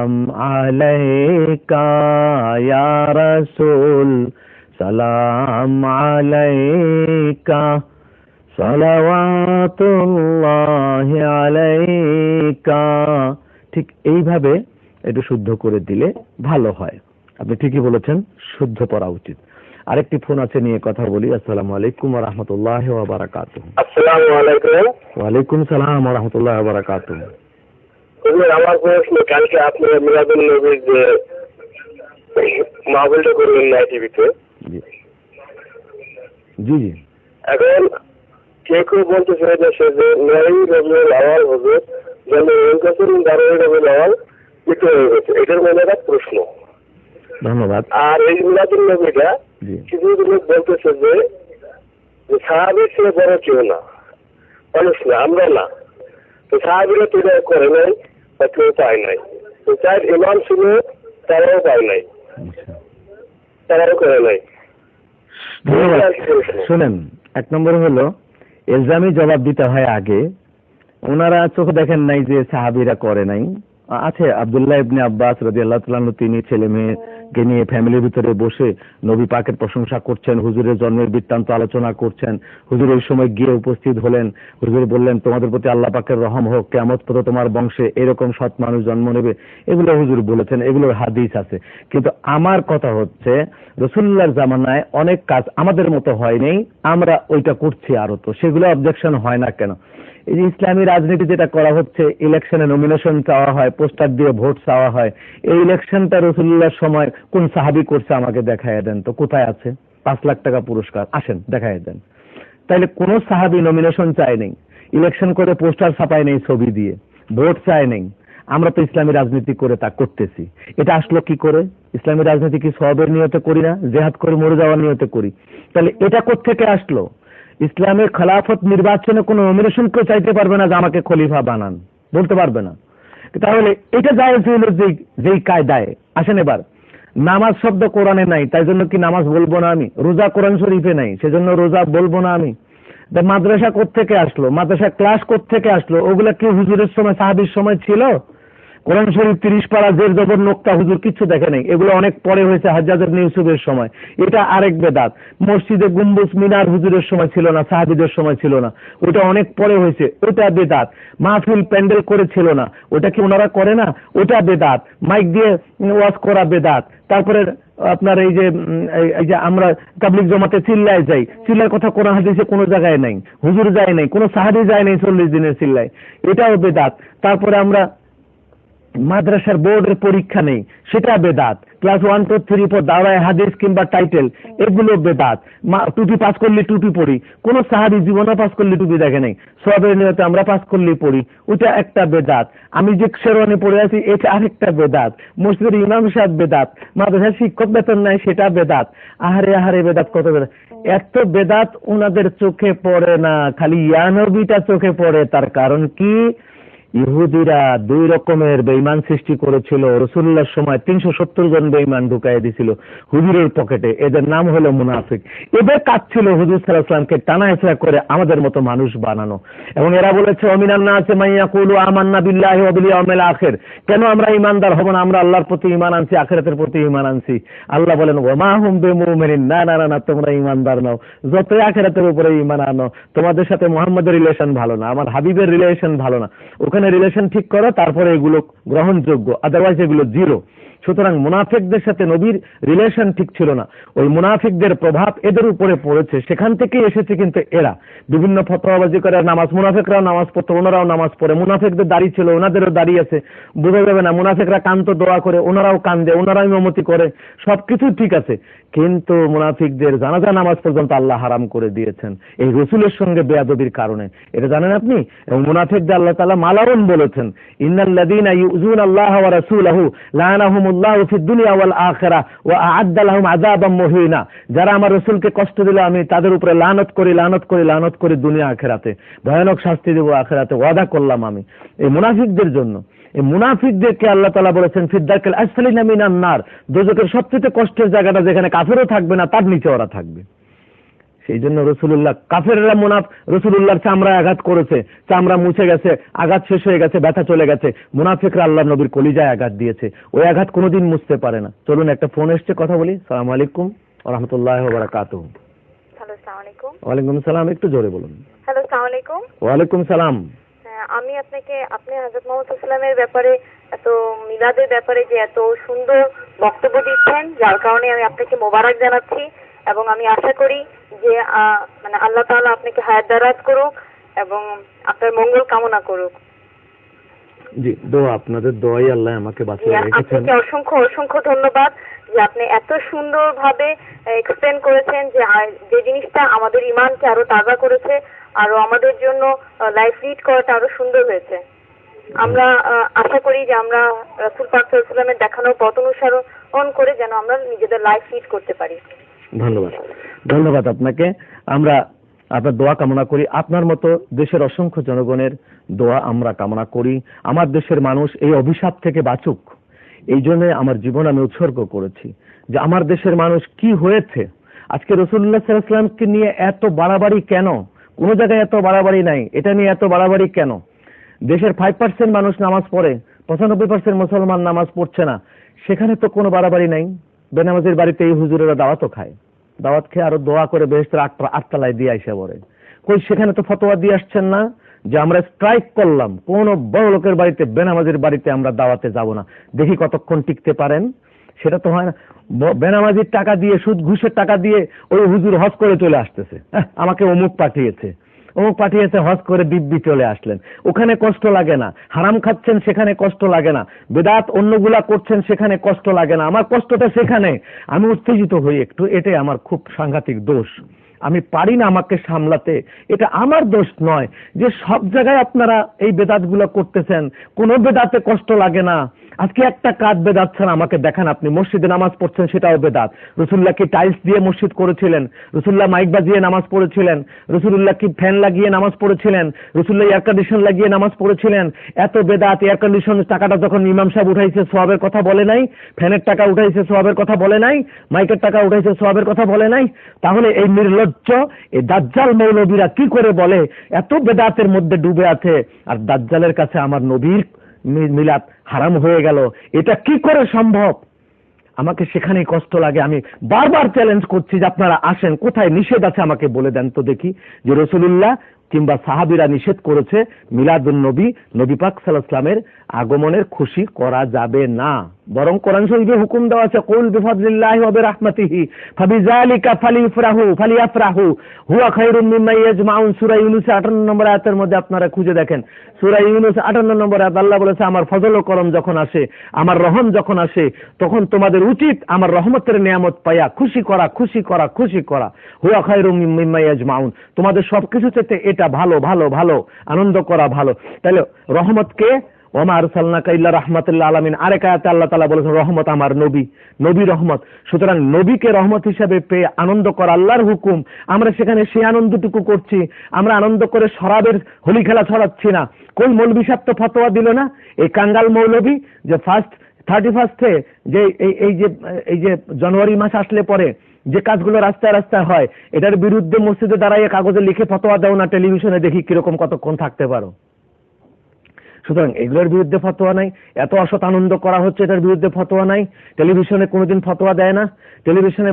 সালাম আলাইকা ইয়া রাসূল সালাম আলাইকা সালাওয়াতুল্লাহি আলাইকা। ঠিক এইভাবে একটু শুদ্ধ করে দিলে ভালো হয়। আপনি ঠিকই বলেছেন শুদ্ধ করা উচিত। আরেকটি ফোন আছে নিয়ে কথা বলি। আসসালামু আলাইকুম ওয়া রাহমাতুল্লাহি ওয়া বারাকাতুহু। আসসালামু আলাইকুম। ওয়ালাইকুম সালাম ওয়া রাহমাতুল্লাহি ওয়া বারাকাতুহু। আমার প্রশ্ন কালকে আপনি মিলাদুল নবীর যে মাহফিলটা না টিভিতে জি। জি জি। এখন কেউ কেউ বলতেছে যে রবিউল আওয়াল হুজুর যেন রবিউল আওয়াল হয়ে গেছে। এটার মনে একটা প্রশ্ন। ধন্যবাদ। আর এই মিলাদুল নবীটা কিছু কিছু লোক বলতেছে যে সাহাবির চেয়ে বড় কেউ না। মানুষ না আমরা না। তো সাহাবিরা তো করে নাই। কেউ পায় নাই। তো চার ইমাম ছিল তারাও পায় নাই। তারাও করে নাই। শুনেন এক নম্বর হলো এলজামি জবাব দিতে হয় আগে। ওনারা চোখ দেখেন নাই যে সাহাবিরা করে নাই। আছে আব্দুল্লাহ ইবনে আব্বাস রাদিয়াল্লাহু আল্লাহ তিনি ছেলে মেয়েকে নিয়ে ফ্যামিলির ভিতরে বসে নবী পাকের প্রশংসা করছেন, হুজুরের জন্মের বৃত্তান্ত আলোচনা করছেন। হুজুর ওই সময় গিয়ে উপস্থিত হলেন। হুজুর বললেন, তোমাদের প্রতি আল্লাহ পাকের রহম হোক কেমত পর্যন্ত তোমার বংশে এরকম সৎ মানুষ জন্ম নেবে। এগুলো হুজুর বলেছেন এগুলো হাদিস আছে। কিন্তু আমার কথা হচ্ছে রসুল্লাহর জামানায় অনেক কাজ আমাদের মতো হয়নি, আমরা ওইটা করছি আরও তো। সেগুলো অবজেকশন হয় না কেন? এই যে ইসলামী রাজনীতি যেটা করা হচ্ছে ইলেকশনে নমিনেশন চাওয়া হয় পোস্টার দিয়ে ভোট চাওয়া হয়, এই ইলেকশনটা রসুল্লাহর সময় কোন সাহাবি করছে আমাকে দেখায় দেন তো, কোথায় আছে? পাঁচ লাখ টাকা পুরস্কার, আসেন দেখায় দেন। তাইলে কোন সাহাবি নমিনেশন চায় নেই ইলেকশন করে পোস্টার ছাপায় নেই ছবি দিয়ে ভোট চায় নেই, আমরা তো ইসলামী রাজনীতি করে তা করতেছি। এটা আসলো কি করে? ইসলামী রাজনীতি কি সবের নিয়তে করি না? জেহাদ করে মরে যাওয়ার নিয়তে করি। তাহলে এটা থেকে আসলো? ইসলামের খেলাফত নির্বাচনে কোনো নমিনেশন কেউ চাইতে পারবে না যে আমাকে খলিফা বানান। বলতে পারবে না। তাহলে এটা যায় হলো যেই যেই কায়দায়। আসেন এবার। নামাজ শব্দ কোরআনে নাই, তাই জন্য কি নামাজ বলব না আমি? রোজা কোরআন শরীফে নাই, সেজন্য রোজা বলব না আমি? মাদ্রাসা থেকে আসলো? মাদ্রাসা ক্লাস থেকে আসলো? ওগুলা কি হুজুরের সময়, সাহাবির সময় ছিল? কোরআন শরীফ তিরিশ পাড়া জের জবর নোক্তা হুজুর কিচ্ছু দেখে নেই। এগুলো অনেক পরে হয়েছে হাজাদের ইউসুফের সময়। এটা আরেক বেদাত। মসজিদে গুম্বুজ মিনার হুজুরের সময় ছিল না, সাহাবিদের সময় ছিল না। ওটা অনেক পরে হয়েছে। ওটা বেদাত। মাহফিল প্যান্ডেল করে ছিল না। ওটা কি ওনারা করে না? ওটা বেদাত। মাইক দিয়ে ওয়াজ করা বেদাত। তারপরে আপনার এই যে এই যে আমরা তাবলিক জমাতে চিল্লায় যাই। চিল্লার কথা কোরআন হাদিসে কোনো জায়গায় নাই। হুজুর যায় নাই। কোনো সাহাবি যায় নাই চল্লিশ দিনের চিল্লায়। এটাও বেদাত। তারপরে আমরা মাদ্রাসার বোর্ডের পরীক্ষা নেই, সেটা বেদাত। Class one two three four দাওয়ায় হাদিস কিংবা টাইটেল এগুলো বেদাত। টুপি পাস করলে টুপি পড়ি, কোন সাহাবি জীবনে পাস করলে টুপি দেখে নেই। সবের নিয়তে আমরা পাস করলে পড়ি ওটা একটা বেদাত। আমি যে শেরওয়ানি পড়ে আছি, এটা আরেকটা বেদাত। মসজিদের ইমাম সাহেব বেদাত, মাদ্রাসার শিক্ষক বেতন নাই, সেটা বেদাত। আহারে আহারে বেদাত, কত বেদাত। এত বেদাত ওনাদের চোখে পড়ে না, খালি ইয়ানবিটা চোখে পড়ে, তার কারণ কি? ইহুদিরা দুই রকমের বেইমান সৃষ্টি করেছিল। রসুল্লার সময় তিনশো সত্তর জন বেইমান ঢুকাই দিছিল হুজুরের পকেটে। এদের নাম হলো মুনাফিক। এদের কাজ ছিল হুজুর সাল্লাহামকে টানা হেসরা করে আমাদের মতো মানুষ বানানো। এবং এরা বলেছে অমিনান্না আছে মাইয়া কুলু আমান্না বিল্লাহ অমেলা আখের। কেন আমরা ইমানদার হব না? আমরা আল্লাহর প্রতি ইমান আনছি, আখেরাতের প্রতি ইমান আনছি। আল্লাহ বলেন, ওমা হুম বে মুমিনিন না না না না, তোমরা ইমানদার নাও। যতই আখেরাতের উপরে ইমান আনো, তোমাদের সাথে মোহাম্মদের রিলেশন ভালো না, আমার হাবিবের রিলেশন ভালো না। ওখানে রিলেশন ঠিক করো তারপরে এগুলো গ্রহণযোগ্য। আদারওয়াইজ এগুলো জিরো সুতরাং মুনাফিকদের সাথে নবীর রিলেশন ঠিক ছিল না। ওই মুনাফিকদের প্রভাব এদের উপরে পড়েছে। সেখান থেকে এসেছে কিন্তু এরা। বিভিন্ন ফতোয়াবাজি করে, নামাজ মুনাফিকরাও নামাজ পড়তো, ওনারাও নামাজ পড়ে। মুনাফিকদের দাড়ি ছিল, ওনাদেরও দাড়ি আছে। বোঝা যাবে না, মুনাফিকরা কান্ত দোয়া করে, ওনারাও কান্দে, ওনারাও ইমামতি করে, সবকিছু ঠিক আছে। কিন্তু মুনাফিকদের জানাজা নামাজ পর্যন্ত আল্লাহ হারাম করে দিয়েছেন। এই রসুলের সঙ্গে বেয়াদবির কারণে। এটা জানেন আপনি? এবং মুনাফিকদের আল্লাহ তালা মালাউন বলেছেন, ইন্নাল্লাযীনা ইউযুন আল্লাহ ওয়া রাসূলাহু লানাহুমুল্লাহু শাস্তি দেব আখেরাতে করলাম আমি। এই মুনাফিকদের জন্য। এই মুনাফিকদেরকে আল্লাহ তালা বলেছেন সবচেয়ে কষ্টের জায়গাটা যেখানে কাফেরও থাকবে না, তার নিচে ওরা থাকবে। সেই জন্য রসুল্লাহ কাফেররা মুনাফ রসুল্লাহর চামড়া আঘাত করেছে চামড়া মুছে গেছে আঘাত শেষ হয়ে গেছে ব্যথা চলে গেছে। মুনাফিকরা আল্লাহ নবীর কলিজায় আঘাত দিয়েছে। ওই আঘাত কোনোদিন মুছতে পারে না। চলুন একটা ফোন এসছে কথা বলি। সালাম আলাইকুম রহমতুল্লাহ বারাকাতু হ্যালো সালাম আলাইকুম। ওয়ালাইকুম সালাম একটু জোরে বলুন। হ্যালো সালাম ওয়ালাইকুম সালাম। হ্যাঁ, আমি আপনাকে আপনি হজরত মোহাম্মদ ইসলামের ব্যাপারে এত মিলাদের ব্যাপারে যে এত সুন্দর বক্তব্য দিচ্ছেন যার কারণে আমি আপনাকে মোবারক জানাচ্ছি এবং আমি আশা করি যে মানে আল্লাহ তাআলা আপনাকে হায়াত দারাজ করুক এবং আপনার মঙ্গল কামনা করুক। জি দোয়া আপনাদের দোয়াই আল্লাহ আমাকে বাঁচিয়ে রেখেছেন। আপনাকে অসংখ্য অসংখ্য ধন্যবাদ যে আপনি এত সুন্দরভাবে এক্সপ্লেন করেছেন যে যে জিনিসটা আমাদের ইমানকে আরও তাজা করেছে আরও আমাদের জন্য লাইফ লিড করাটা আরও সুন্দর হয়েছে। আমরা আশা করি যে আমরা রাসুল পাক ইসলামের দেখানো পথ অনুসরণ করে যেন আমরা নিজেদের লাইফ লিড করতে পারি। ধন্যবাদ। ধন্যবাদ আপনাকে। আমরা আপনার দোয়া কামনা করি। আপনার মতো দেশের অসংখ্য জনগণের দোয়া আমরা কামনা করি। আমার দেশের মানুষ এই অভিশাপ থেকে বাঁচুক। এই জন্য আমার জীবন আমি উৎসর্গ করেছি। যে আমার দেশের মানুষ কি হয়েছে? আজকে রসুল্লাহ সাল্লামকে নিয়ে এত বাড়াবাড়ি কেন? কোনো জায়গায় এত বাড়াবাড়ি নাই। এটা নিয়ে এত বাড়াবাড়ি কেন? দেশের ফাইভ পার্সেন্ট মানুষ নামাজ পড়ে, পঁচানব্বই পার্সেন্ট মুসলমান নামাজ পড়ছে না। সেখানে তো কোনো বাড়াবাড়ি নাই। বেনামাজির বাড়িতে এই হুজুরেরা দাওয়াতও খায়। দাওয়াত খেয়ে আরও দোয়া করে বেহেস্তের আটটা আটতলায় দিয়ে আইসা পড়ে। কই, সেখানে তো ফতোয়া দিয়ে আসছেন না? যে আমরা স্ট্রাইক করলাম, কোন বড় লোকের বাড়িতে, বেনামাজির বাড়িতে আমরা দাওয়াতে যাব না। দেখি কতক্ষণ টিকতে পারেন। সেটা তো হয় না। বেনামাজির টাকা দিয়ে, সুদ, ঘুষের টাকা দিয়ে ওই হুজুর হজ করে চলে আসতেছে। আমাকে অমুক পাঠিয়েছে। অমুক পাঠিয়েছে হজ করে দিব্যি চলে আসলেন। ওখানে কষ্ট লাগে না। হারাম খাচ্ছেন সেখানে কষ্ট লাগে না। বেদাত অন্যগুলা করছেন সেখানে কষ্ট লাগে না। আমার কষ্টটা সেখানে। আমি উত্তেজিত হই একটু। এটাই আমার খুব সাংঘাতিক দোষ। আমি পারি না আমাকে সামলাতে। এটা আমার দোষ নয় যে সব জায়গায় আপনারা এই বেদাতগুলো করতেছেন। কোনো বেদাতে কষ্ট লাগে না। আজকে একটা কাজ বেদাত ছাড়া আমাকে দেখান আপনি। মসজিদে নামাজ পড়ছেন, সেটাও বেদাত। রসুল্লাহ কি টাইলস দিয়ে মসজিদ করেছিলেন? রসুল্লাহ মাইক বাজিয়ে নামাজ পড়েছিলেন? রসুল্লাহ কি ফ্যান লাগিয়ে নামাজ পড়েছিলেন? রসুল্লাহ এয়ার কন্ডিশন লাগিয়ে নামাজ পড়েছিলেন? এত বেদাত এয়ার কন্ডিশন টাকাটা যখন ইমাম সাহেব উঠাইছে, সোয়াবের কথা বলে নাই? ফ্যানের টাকা উঠাইছে, সোয়াবের কথা বলে নাই? মাইকের টাকা উঠাইছে, সোয়াবের কথা বলে নাই? তাহলে এই নির্লজ্জ, এই দাজ্জাল মৌলবীরা কি করে বলে? এত বেদাতের মধ্যে ডুবে আছে। আর দাজ্জালের কাছে আমার নবীর মিলাদ হারাম হয়ে গেল। এটা কি করে সম্ভব? আমাকে সেখানেই কষ্ট লাগে। আমি বারবার চ্যালেঞ্জ করছি যে আপনারা আসেন, কোথায় নিষেধ আছে আমাকে বলে দেন তো দেখি। যে রসুলুল্লাহ কিংবা সাহাবিরা নিষেধ করেছে মিলাদুন নবী নবী পাক সাল্লামের আগমনের খুশি করা যাবে না। বরং কোরআন শরীফে হুকুম দেওয়া আছে, কুল বিফাদলিল্লাহি ওয়া বিরাহমাতিহি, ফাবিযালিকা ফালিফরাহু ফালিয়াফরাহু। খায়রুম মিম্মা ইয়াজমাউন। সূরা ইউনূস 58 নম্বর আয়াতের মধ্যে আপনারা খুঁজে দেখেন। সূরা ইউনূস 58 নম্বর আয়াত, আল্লাহ বলেছে, আমার রহম যখন আসে, তখন তোমাদের উচিত আমার রহমতের নিয়ামত পাইয়া খুশি করা খুশি করা খুশি করা। হুয়া খায়রুম মিম্মা ইয়াজমাউন। তোমাদের সবকিছু এটা ভালো ভালো ভালো, আনন্দ করা ভালো। তাহলে রহমতকে, ওমা আরসালনাকা ইল্লা রাহমাতুল্লাহ আলামিন। আরেক আয়াতে আল্লাহ তাআলা বলেছেন, রহমত আমার নবী নবী রহমত। সুতরাং নবীকে রহমত হিসাবে পেয়ে আনন্দ করা আল্লাহর হুকুম। আমরা সেখানে সেই আনন্দটুকু করছি। আমরা আনন্দ করে শরাবের হোলি খেলা ছড়াচ্ছি না। কোন মৌলবী সাহেব তো ফতোয়া দিল না? এই কাঙ্গাল মৌলবী যে ফার্স্ট থার্টি ফার্স্টে যে এই যে এই যে জানুয়ারি মাস আসলে পরে যে কাজগুলো রাস্তায় রাস্তায় হয়, এটার বিরুদ্ধে মসজিদে দাঁড়াইয়ে কাগজে লিখে ফতোয়া দাও না, টেলিভিশনে দেখি কীরকম কতক্ষণ থাকতে পারো। সুতরাং এগুলোর বিরুদ্ধে ফতোয়া নাই, এত অসৎ আনন্দ করা হচ্ছে এটার বিরুদ্ধে ফতোয়া নাই, টেলিভিশনে কোনোদিন ফতোয়া দেয় না, টেলিভিশনে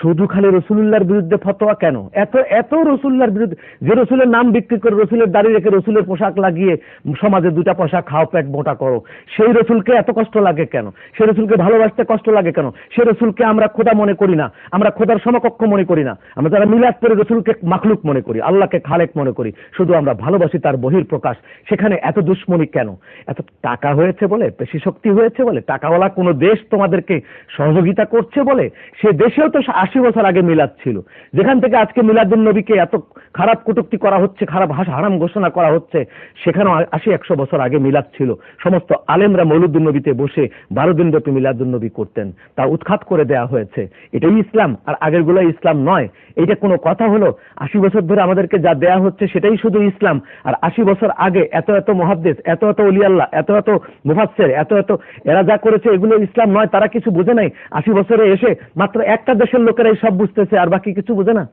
শুধু খালি রসুলুল্লাহর বিরুদ্ধে ফতোয়া কেন? এত এত রসুল্লাহর বিরুদ্ধে, যে রসুলের নাম বিক্রি করে রসুলের দাড়ি রেখে রসুলের পোশাক লাগিয়ে সমাজে দুটা পয়সা খাও, পেট মোটা করো, সেই রসুলকে এত কষ্ট লাগে কেন? সেই রসুলকে ভালোবাসতে কষ্ট লাগে কেন? সেই রসুলকে আমরা খোদা মনে করি না, আমরা খোদার সমকক্ষ মনে করি না, আমরা যারা মিলাদ করে রসুলকে মাখলুক মনে করি, আল্লাহকে খালেক মনে করি, শুধু আমরা ভালোবাসি তার বহির প্রকাশ। সেখানে এত দুশ্মনী কেন? এত টাকা হয়েছে বলে, পেশি শক্তি হয়েছে বলে, টাকাওয়ালা কোনো দেশ তোমাদেরকে সহযোগিতা করছে বলে, সে দেশেও তো আশি বছর আগে মিলাদ ছিল। যেখান থেকে আজকে মিলাদুল নবীকে এত খারাপ কটুক্তি করা হচ্ছে, খারাপ ভাষা হারাম ঘোষণা করা হচ্ছে, সেখানেও আশি, একশো বছর আগে মিলাদ ছিল। সমস্ত আলেমরা মৌলুদ্দিন নবীতে বসে বারো দিন ব্যাপী মিলাদুল নবী করতেন। তা উৎখাত করে দেয়া হয়েছে। এটাই ইসলাম, আর আগেরগুলো ইসলাম নয়। এইটা কোনো কথা হলো? আশি বছর ধরে আমাদেরকে যা দেয়া হচ্ছে সেটাই শুধু ইসলাম। আর আশি বছর আগে এত এত মহাদ্দেশ, এত এত অলিয়াল্লাহ এত এত মুফাসের এত এত এরা যা করেছে এগুলো ইসলাম নয়, তারা কিছু বোঝে নাই। আশি বছরে এসে মাত্র একটা দেশের লোকেরাই সব বুঝতেছে আর বাকি কিছু বোঝে না।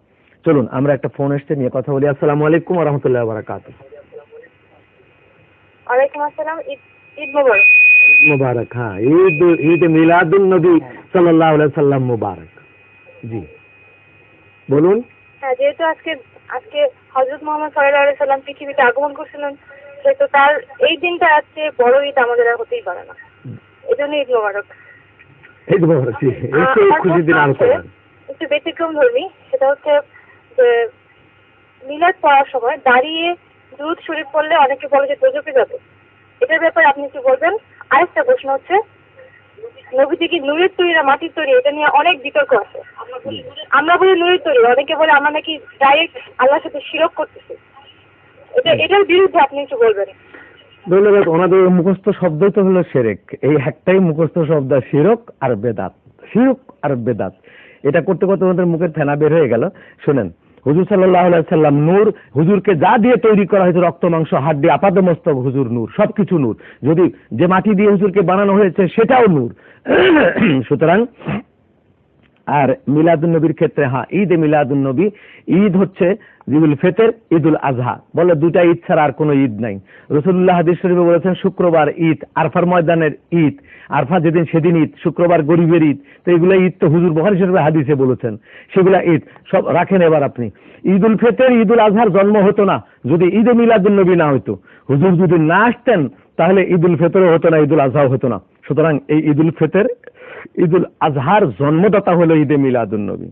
চলুন আমরা একটা ফোন এসছে নিয়ে কথা বলি। আসসালামু আলাইকুম রহমতুল্লাহ বারাকাত ওয়ালাইকুম আসসালাম ঈদ ঈদ মোবারক। মুবারক হ্যাঁ ঈদ ঈদ মিলাদুন নবী সাল্লাল্লাহু আলাইহি সাল্লাম মুবারক। জি বলুন। হ্যাঁ যেহেতু আজকে আজকে হজরত মোহাম্মদ সাল্লাহ আলাইহি সাল্লাম পৃথিবীতে আগমন করছিলেন সেহেতু তার এই দিনটা আজকে বড় ঈদ আমাদের আর হতেই পারে না। এই জন্য ঈদ মোবারক। একটু খুশি দিন আলোচনা। একটু ব্যতিক্রম ধর্মী সেটা হচ্ছে যে মিলাদ পড়ার সময় দাঁড়িয়ে দুধ শরীফ পড়লে অনেকে বলে যে দোজকে যাবে। এটার ব্যাপারে আপনি কি বলবেন। আরেকটা প্রশ্ন হচ্ছে নবীজি কি নুরের তৈরি না মাটির তৈরি? এটা নিয়ে অনেক বিতর্ক আছে। আমরা বলি নুরের তৈরি অনেকে বলে আমরা নাকি ডাইরেক্ট আল্লাহর সাথে শিরক করতেছি। এটা এটার বিরুদ্ধে আপনি কিছু বলবেন। ধন্যবাদ ওনাদের মুখস্থ শব্দই তো হলো সেরেক। এই একটাই মুখস্থ শব্দ, শিরক আর বেদাত। শিরক আর বেদাত। এটা করতে করতে ওনাদের মুখের ফেনা বের হয়ে গেল। শুনেন, হুজুর সাল্লাহ সাল্লাম নূর, হুজুরকে যা দিয়ে তৈরি করা হয়েছে, রক্ত, মাংস হাড্ডি আপাদমস্তক, হুজুর নূর, সবকিছু নূর। যদি যে মাটি দিয়ে হুজুরকে বানানো হয়েছে, সেটাও নূর। সুতরাং, আর মিলাদুন নবীর ক্ষেত্রে হ্যাঁ ঈদ এ মিলাদুন নবী, ঈদ হচ্ছে ঈদুল ফেতের, ঈদুল আজহা। বলে দুটা ঈদ ছাড়া আর কোনো ঈদ নাই। রসুল্লাহ হাদিস শরীফে বলেছেন, শুক্রবার ঈদ, আরফার ময়দানের ঈদ, আরফা যেদিন সেদিন ঈদ, শুক্রবার গরিবের ঈদ। তো এগুলো ঈদ তো হুজুর বহারি শরীফে হাদিসে বলেছেন। সেগুলা ঈদ, সব রাখেন এবার আপনি। ঈদুল ফেতের, ঈদুল আজহার জন্ম হতো না, যদি ঈদে মিলাদুল নবী না হতো হুজুর যদি না আসতেন, তাহলে ঈদুল ফেতরও হতো না, ঈদুল আজহাও হতো না। সুতরাং এই ঈদুল ফেতের, ঈদুল আজহার জন্মদাতা হলো ঈদে মিলাদুন নবী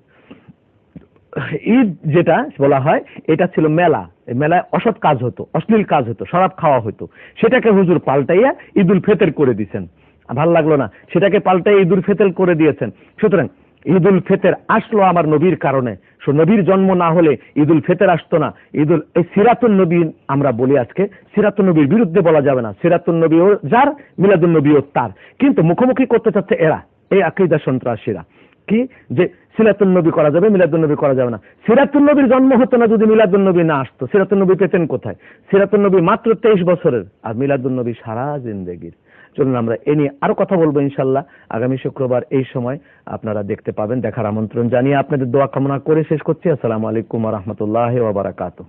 ঈদ যেটা বলা হয়, এটা ছিল মেলা। মেলায় অসৎ কাজ হতো, অশ্লীল কাজ হতো, শরাব খাওয়া হতো। সেটাকে হুজুর পাল্টাইয়া ঈদুল ফেতের করে দিয়েছেন ভালো লাগল না, সেটাকে পাল্টাই ঈদুল ফেতের করে দিয়েছেন। সুতরাং ঈদুল ফেতের আসলো আমার নবীর কারণে। নবীর জন্ম না হলে ঈদুল ফেতের আসতো না। ঈদুল, এই সিরাতুল নবী আমরা বলি আজকে সিরাতুল নবীর বিরুদ্ধে বলা যাবে না। সিরাতুল নবীও যার মিলাদুল নবী ও তার। কিন্তু মুখোমুখি করতে চাচ্ছে এরা, এই আকিদা সন্ত্রাসীরা। কি? যে সিরাতুল নবী করা যাবে মিলাদুল নবী করা যাবে না। সিরাতুল নবীর জন্ম হতো না যদি মিলাদুল নবী না আসতো। সিরাতুল নবী পেতেন কোথায়? সিরাতুল নবী মাত্র তেইশ বছরের, আর মিলাদুল নবী সারা জিন্দেগির। চলুন আমরা এ নিয়ে আরও কথা বলব ইনশাল্লাহ। আগামী শুক্রবার এই সময় আপনারা দেখতে পাবেন, দেখার আমন্ত্রণ জানিয়ে আপনাদের দোয়া কামনা করে শেষ করছি। আসসালামু আলাইকুম রহমতুল্লাহ ওবরাকাতুহ